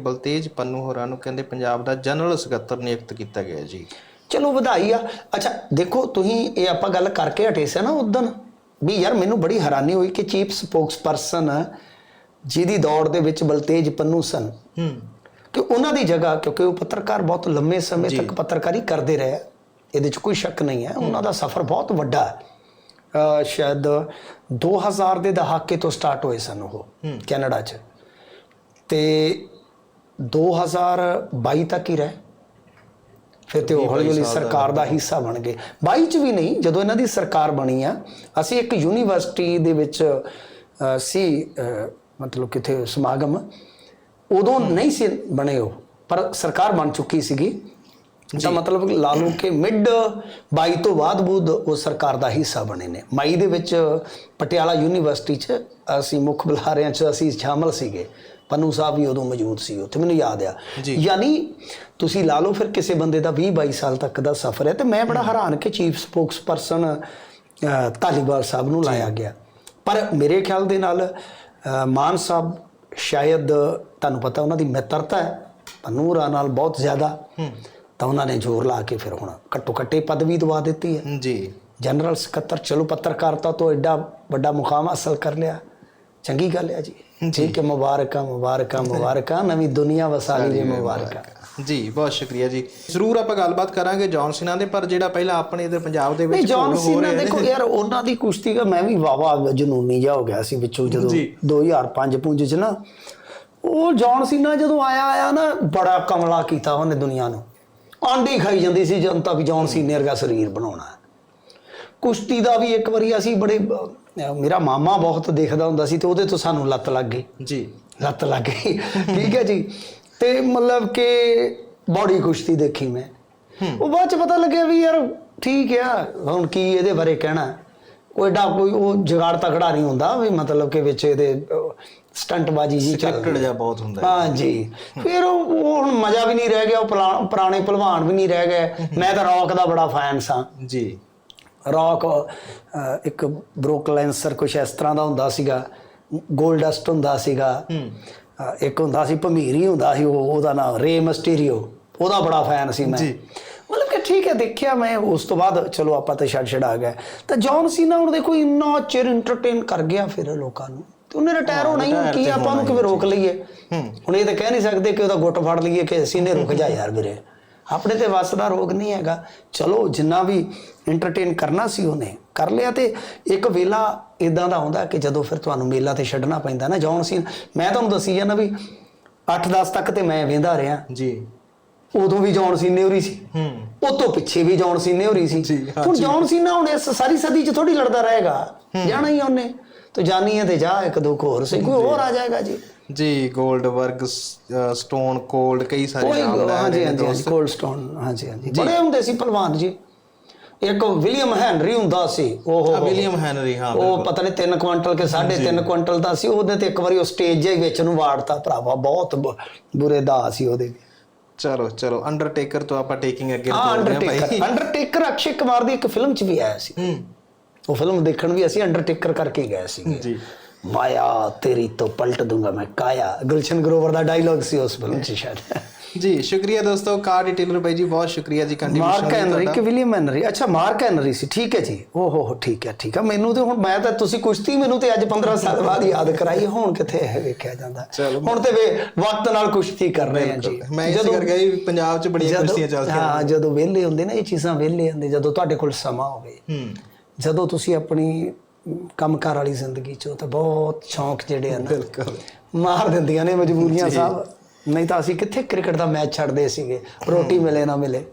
ਬਲਤੇਜ ਪੰਨੂ ਹੋਰਾਂ ਨੂੰ ਕਹਿੰਦੇ ਪੰਜਾਬ ਦਾ ਜਨਰਲ ਸਕੱਤਰ ਨਿਯੁਕਤ ਕੀਤਾ ਗਿਆ ਜੀ। ਚਲੋ ਵਧਾਈ ਆ। ਅੱਛਾ ਦੇਖੋ ਤੁਸੀਂ ਇਹ ਆਪਾਂ ਗੱਲ ਕਰਕੇ ਹਟੇ ਸੀ ਨਾ ਉਦੋਂ ਵੀ ਯਾਰ ਮੈਨੂੰ ਬੜੀ ਹੈਰਾਨੀ ਹੋਈ ਕਿ ਚੀਫ ਸਪੋਕਸਪਰਸਨ ਜਿਹਦੀ ਦੌੜ ਦੇ ਵਿੱਚ ਬਲਤੇਜ ਪੰਨੂ ਸਨ। ਹੂੰ। ਕਿ ਉਹਨਾਂ ਦੀ ਜਗ੍ਹਾ ਕਿਉਂਕਿ ਉਹ ਪੱਤਰਕਾਰ ਬਹੁਤ ਲੰਮੇ ਸਮੇਂ ਤੱਕ ਪੱਤਰਕਾਰੀ ਕਰਦੇ ਰਹੇ। ਇਹਦੇ 'ਚ ਕੋਈ ਸ਼ੱਕ ਨਹੀਂ ਹੈ। ਉਹਨਾਂ ਦਾ ਸਫ਼ਰ ਬਹੁਤ ਵੱਡਾ ਹੈ। ਸ਼ਾਇਦ 2000 ਦੇ ਦਹਾਕੇ ਤੋਂ ਸਟਾਰਟ ਹੋਏ ਸਨ ਉਹ ਕੈਨੇਡਾ 'ਚ। ਤੇ 2022 ਤੱਕ ਹੀ ਰਹੇ। ਫਿਰ ਤੇ ਉਹ ਹੌਲੀ ਹੌਲੀ ਸਰਕਾਰ ਦਾ ਹਿੱਸਾ ਬਣ ਗਏ। 22 ਚ ਵੀ ਨਹੀਂ ਜਦੋਂ ਇਹਨਾਂ ਦੀ ਸਰਕਾਰ ਬਣੀ ਆ ਅਸੀਂ ਇੱਕ ਯੂਨੀਵਰਸਿਟੀ ਦੇ ਵਿੱਚ ਸੀ ਮਤਲਬ ਕਿਥੇ ਸਮਾਗਮ ਉਦੋਂ ਨਹੀਂ ਸੀ ਬਣੇ ਉਹ ਪਰ ਸਰਕਾਰ ਬਣ ਚੁੱਕੀ ਸੀਗੀ। ਤਾਂ ਮਤਲਬ ਲਾ ਲਓ ਕਿ ਮਿਡ 22 ਤੋਂ ਬਾਅਦ ਬੂਦ ਉਹ ਸਰਕਾਰ ਦਾ ਹਿੱਸਾ ਬਣੇ ਨੇ। ਮਈ ਦੇ ਵਿੱਚ ਪਟਿਆਲਾ ਯੂਨੀਵਰਸਿਟੀ 'ਚ ਅਸੀਂ ਮੁੱਖ ਬੁਲਾਰਿਆਂ 'ਚ ਅਸੀਂ ਸ਼ਾਮਲ ਸੀਗੇ। ਪੰਨੂ ਸਾਹਿਬ ਵੀ ਉਦੋਂ ਮੌਜੂਦ ਸੀ ਉੱਥੇ ਮੈਨੂੰ ਯਾਦ ਆ। ਯਾਨੀ ਤੁਸੀਂ ਲਾ ਲਓ ਫਿਰ ਕਿਸੇ ਬੰਦੇ ਦਾ 20 22 ਸਾਲ ਤੱਕ ਦਾ ਸਫ਼ਰ ਹੈ ਤੇ ਮੈਂ ਬੜਾ ਹੈਰਾਨ ਕਿ ਚੀਫ ਸਪੋਕਸਪਰਸਨ ਧਾਲੀਵਾਲ ਸਾਹਿਬ ਨੂੰ ਲਾਇਆ ਗਿਆ। ਪਰ ਮੇਰੇ ਖਿਆਲ ਦੇ ਨਾਲ ਮਾਨ ਸਾਹਿਬ ਸ਼ਾਇਦ ਤੁਹਾਨੂੰ ਪਤਾ ਉਹਨਾਂ ਦੀ ਮਿੱਤਰਤਾ ਹੈ। ਪੰਨੂਰਾ ਨਾਲ ਬਹੁਤ ਜ਼ਿਆਦਾ। ਤਾਂ ਉਹਨਾਂ ਨੇ ਜ਼ੋਰ ਲਾ ਕੇ ਫਿਰ ਹੁਣ ਘੱਟੋ ਘੱਟੇ ਪਦਵੀ ਦਵਾ ਦਿੱਤੀ ਹੈ। ਜੀ। ਜਨਰਲ ਸਕੱਤਰ ਚਲੋ ਪੱਤਰਕਾਰਤਾ ਤੋਂ ਐਡਾ ਵੱਡਾ ਮੁਕਾਮ ਹਾਸਲ ਕਰ ਲਿਆ। ਚੰਗੀ ਗੱਲ ਹੈ ਜੀ। ਠੀਕ ਹੈ ਮੁਬਾਰਕਾਂ ਮੁਬਾਰਕਾਂ ਮੁਬਾਰਕਾਂ ਨਵੀਂ ਦੁਨੀਆ ਵਸਾਲੀ ਦੀ ਮੁਬਾਰਕਾਂ। ਜੀ ਬਹੁਤ ਸ਼ੁਕਰੀਆ ਜੀ। ਜ਼ਰੂਰ ਆਪਾਂ ਗੱਲਬਾਤ ਕਰਾਂਗੇ ਜੌਨ ਸਿਨਾ ਦੇ ਪਰ ਜਿਹੜਾ ਪਹਿਲਾਂ ਆਪਣੇ ਇਧਰ ਪੰਜਾਬ ਦੇ ਵਿੱਚ ਜੌਨ ਸੀਨਾ ਦੇਖੋ ਯਾਰ ਉਹਨਾਂ ਦੀ ਕੁਸ਼ਤੀ ਦਾ ਮੈਂ ਵੀ ਵਾਵਾ ਜਨੂਨੀ ਜਾ ਹੋ ਗਿਆ ਸੀ ਵਿੱਚੋਂ ਜਦੋਂ ਜੀ। 2005 ਪੁੰਜ ਚ ਨਾ। ਉਹ ਜੌਨ ਸੀਨਾ ਜਦੋਂ ਆਇਆ ਆਇਆ ਨਾ ਬੜਾ ਕਮਲਾ ਕੀਤਾ ਉਹਨੇ ਦੁਨੀਆ ਨੂੰ। ਆਂਡੀ ਖਾਈ ਜਾਂਦੀ ਸੀ ਜਨਤਾ ਵੀ ਜੌਨ ਸੀਨੇ ਵਰਗਾ ਸਰੀਰ ਬਣਾਉਣਾ। ਕੁਸ਼ਤੀ ਦਾ ਵੀ ਇੱਕ ਵਾਰੀ ਅਸੀਂ ਬੜੇ ਮੇਰਾ ਮਾਮਾ ਬਹੁਤ ਦੇਖਦਾ ਹੁੰਦਾ ਸੀ ਤੇ ਉਹਦੇ ਤੋਂ ਸਾਨੂੰ ਲੱਤ ਲੱਗ ਗਈ। ਜੀ। ਲੱਤ ਲੱਗ ਗਈ। ਠੀਕ ਹੈ ਜੀ। ਤੇ ਮਤਲਬ ਕਿ ਬੌਡੀ ਕੁਸ਼ਤੀ ਦੇਖੀ ਮੈਂ। ਉਹ ਬਾਅਦ ਚ ਪਤਾ ਲੱਗਿਆ ਵੀ ਯਾਰ ਠੀਕ ਆ ਹੁਣ ਕੀ ਇਹਦੇ ਬਾਰੇ ਕਹਿਣਾ। ਕੋਈ ਏਡਾ ਕੋਈ ਉਹ ਜਗਾੜ ਤਕੜਾ ਨਹੀਂ ਹੁੰਦਾ ਵੀ ਮਤਲਬ ਕਿ ਵਿੱਚ ਇਹਦੇ ਸਟੰਟਬਾਜੀ ਜੀ ਚੱਲ ਚੱਕੜ ਜਿਹਾ ਬਹੁਤ ਹੁੰਦਾ ਹੈ। ਹਾਂ ਜੀ। ਫਿਰ ਉਹ ਉਹ ਹੁਣ ਮਜ਼ਾ ਵੀ ਨਹੀਂ ਰਹਿ ਗਿਆ ਉਹ ਪੁਰਾਣੇ ਪਹਿਲਵਾਨ ਵੀ ਨਹੀਂ ਰਹਿ ਗਏ। ਮੈਂ ਤਾਂ ਰੌਕ ਦਾ ਬੜਾ ਫੈਨ ਸਾਂ। ਜੀ। ਰੌਕ ਇੱਕ ਬ੍ਰੋਕ ਲੈਂਸਰ ਕੁਛ ਇਸ ਤਰ੍ਹਾਂ ਦਾ ਹੁੰਦਾ ਸੀਗਾ। ਗੋਲਡਸਟ ਹੁੰਦਾ ਸੀਗਾ। ਇੱਕ ਹੁੰਦਾ ਸੀ ਭਮੀਰੀ ਹੁੰਦਾ ਸੀ ਉਹ ਉਹਦਾ ਨਾਮ ਰੇ ਮਸਟੀਰੀਓ। ਉਹਦਾ ਬੜਾ ਫੈਨ ਸੀ ਮੈਂ। ਜੀ। ਮਤਲਬ ਕਿ ਠੀਕ ਹੈ ਦੇਖਿਆ ਮੈਂ ਉਸ ਤੋਂ ਬਾਅਦ ਚਲੋ ਆਪਾਂ ਤਾਂ ਛੱਡ ਛੜਾ ਗਿਆ ਤਾਂ ਜੌਨ ਸੀਨਾ ਹੁਣ ਦੇਖੋ ਇੰਨਾ ਚਿਰ ਐਂਟਰਟੇਨ ਕਰ ਗਿਆ ਫਿਰ ਲੋਕਾਂ ਨੂੰ। ਤੇ ਉਹਨੇ ਰਿਟਾਇਰ ਹੋਣਾ ਹੀ ਕੀ ਆਪਾਂ ਨੂੰ ਕਿਵੇਂ ਰੋਕ ਲਈਏ? ਹੁਣ ਇਹ ਤਾਂ ਕਹਿ ਨਹੀਂ ਸਕਦੇ ਕਿ ਉਹਦਾ ਗੁੱਟ ਫੜ ਲਈਏ ਕਿ ਸੀਨੇ ਰੁਕ ਜਾ ਯਾਰ ਵੀਰੇ। ਆਪਣੇ ਤੇ ਵੱਸ ਦਾ ਰੋਗ ਨਹੀਂ ਹੈਗਾ। ਚਲੋ ਜਿੰਨਾ ਵੀ ਐਂਟਰਟੇਨ ਕਰਨਾ ਸੀ ਉਹਨੇ ਕਰ ਲਿਆ ਤੇ ਇੱਕ ਵੇਲਾ ਇਦਾਂ ਦਾ ਆਉਂਦਾ ਕਿ ਜਦੋਂ ਫਿਰ ਤੁਹਾਨੂੰ ਮੇਲਾ ਤੇ ਛੱਡਣਾ ਪੈਂਦਾ ਨਾ ਜੌਨ ਸੀਨ ਮੈਂ ਤੁਹਾਨੂੰ ਦੱਸੀ ਜਾਂਦਾ ਵੀ 8-10 ਤੱਕ ਤੇ ਮੈਂ ਵੇਂਦਾ ਰਿਹਾ। ਜੀ। ਉਦੋਂ ਵੀ ਜੌਨ ਸੀਨੇ ਹੋਰੀ ਸੀ। ਹੂੰ। ਤੋਂ ਪਿੱਛੇ ਵੀ ਜੌਨ ਸੀਨੇ ਹੋਰੀ ਸੀ। ਹੁਣ ਜੌਨ ਸੀਨਾ ਹੁਣ ਇਸ ਸਾਰੀ ਸਦੀ 'ਚ ਥੋੜੀ ਲੜਦਾ ਰਹੇਗਾ। ਜਾਣਾ ਹੀ ਆ ਤੇ ਜਾਨੀ ਹੈ ਤੇ ਜਾ ਇੱਕ ਦੋ ਕੁ ਹੋਰ ਸੀ ਕੋਈ ਹੋਰ ਆ ਜਾਏਗਾ ਜੀ? ਜੀ ਗੋਲਡਬਰਗ ਸਟੋਨ ਕੋਲਡ ਕਈ ਸਾਰੇ ਕੋਈ ਨਾਮ ਲੈ ਹਾਂਜੀ ਰਹੇ ਨੇ ਹਾਂਜੀ ਦੋਸਤ। ਕੋਲਡ ਸਟੋਨ ਹਾਂਜੀ ਹਾਂਜੀ। ਬੜੇ ਹੁੰਦੇ ਸੀ ਪਹਿਲਵਾਨ ਜੀ। ਇੱਕ ਵਿਲੀਅਮ ਹੈਨਰੀ ਹੁੰਦਾ ਸੀ ਉਹ ਵਿਲੀਅਮ ਹੈਨਰੀ ਹਾਂ ਉਹ ਪਤਾ ਨਹੀਂ 3 ਕੁਇੰਟਲ ਕੇ 3.5 ਕੁਇੰਟਲ ਦਾ ਸੀ ਉਹਨੇ ਤੇ ਇੱਕ ਵਾਰੀ ਉਹ ਸਟੇਜ ਜੇ ਵਿੱਚ ਨੂੰ ਵਾੜਤਾ ਭਰਾਵਾ ਬਹੁਤ ਬ- ਬੁਰੇ ਦਾ ਸੀ ਉਹਦੇ। ਚਲੋ ਚਲੋ ਅੰਡਰਟੇਕਰ ਤੋਂ ਆਪਾਂ ਟੇਕਿੰਗ ਅੱਗੇ ਹਾਂ ਤੋਰਦੇ ਹਾਂ ਭਾਈ। ਅੰਡਰਟੇਕਰ ਅੰਡਰਟੇਕਰ ਅਕਸ਼ੇ ਕੁਮਾਰ ਦੀ ਇੱਕ ਫਿਲਮ 'ਚ ਵੀ ਆਇਆ ਸੀ। ਹੂੰ। ਉਹ ਫਿਲਮ ਦੇਖਣ ਵੀ ਅਸੀਂ ਅੰਡਰਟੇਕਰ ਕਰਕੇ ਗਏ ਸੀ ਜੀ। ਮਾਇਆ ਤੇਰੀ ਤੋਂ ਪਲਟ ਦੂੰਗਾ ਮੈਂ ਕਾਇਆ। ਗੁਲਸ਼ਨ ਗਰੋਵਰ ਦਾ ਡਾਇਲੌਗ ਸੀ ਉਸ ਫਿਲਮ 'ਚ ਸ਼ਾਇਦ। ਜੀ ਸ਼ੁਕਰੀਆ ਦੋਸਤੋ ਕਾਰ ਡਿਟੇਲਰ ਭਾਈ ਜੀ ਬਹੁਤ ਸ਼ੁਕਰੀਆ ਜੀ ਕੰਟਰੀਬਿਊਸ਼ਨ ਮਾਰਕ ਹੈਨਰੀ ਕਿ ਵਿਲੀਅਮ ਹੈਨਰੀ। ਅੱਛਾ ਮਾਰਕ ਹੈਨਰੀ ਸੀ ਠੀਕ ਹੈ ਜੀ। ਓ ਹੋ ਹੋ ਠੀਕ ਹੈ ਠੀਕ ਹੈ। ਮੈਨੂੰ ਤੇ ਹੁਣ ਮੈਂ ਤਾਂ ਤੁਸੀਂ ਕੁਸ਼ਤੀ ਮੈਨੂੰ ਤੇ ਅੱਜ 15 ਸਾਲ ਬਾਅਦ ਯਾਦ ਕਰਾਈ ਹੁਣ ਕਿੱਥੇ ਹੈ ਵੇਖਿਆ ਜਾਂਦਾ। ਹੁਣ ਤੇ ਵੇ ਵਕਤ ਨਾਲ ਕੁਸ਼ਤੀ ਕਰ ਰਹੇ ਹਾਂ ਜੀ। ਮੈਂ ਇਸ ਕਰਕੇ ਪੰਜਾਬ 'ਚ ਬੜੀਆਂ ਕੁਸ਼ਤੀਆਂ ਚੱਲਦੀਆਂ ਹਾਂ ਜਦੋਂ ਵਿਹਲੇ ਹੁੰਦੇ ਨਾ ਇਹ ਚੀਜ਼ਾਂ ਵਿਹਲੇ ਹੁੰਦੇ ਜਦੋਂ ਤੁਹਾਡੇ ਕੋਲ ਸਮਾਂ ਹੋਵੇ। ਜਦੋਂ ਤੁਸੀਂ ਆਪਣੀ ਕੰਮਕਾਰ ਵਾਲੀ ਜ਼ਿੰਦਗੀ ਚੋਂ ਤਾਂ ਬਹੁਤ ਸ਼ੌਂਕ ਜਿਹੜੇ ਆ ਨਾ ਬਿਲਕੁਲ। ਮਾਰ ਦਿੰਦੀਆਂ ਨੇ ਮਜਬੂਰੀਆਂ ਸਾਹਿਬ। ਨਹੀਂ ਤਾਂ ਅਸੀਂ ਕਿੱਥੇ ਕ੍ਰਿਕਟ ਦਾ ਮੈਚ ਛੱਡਦੇ ਸੀਗੇ ਰੋਟੀ ਮਿਲੇ ਨਾ ਮਿਲੇ।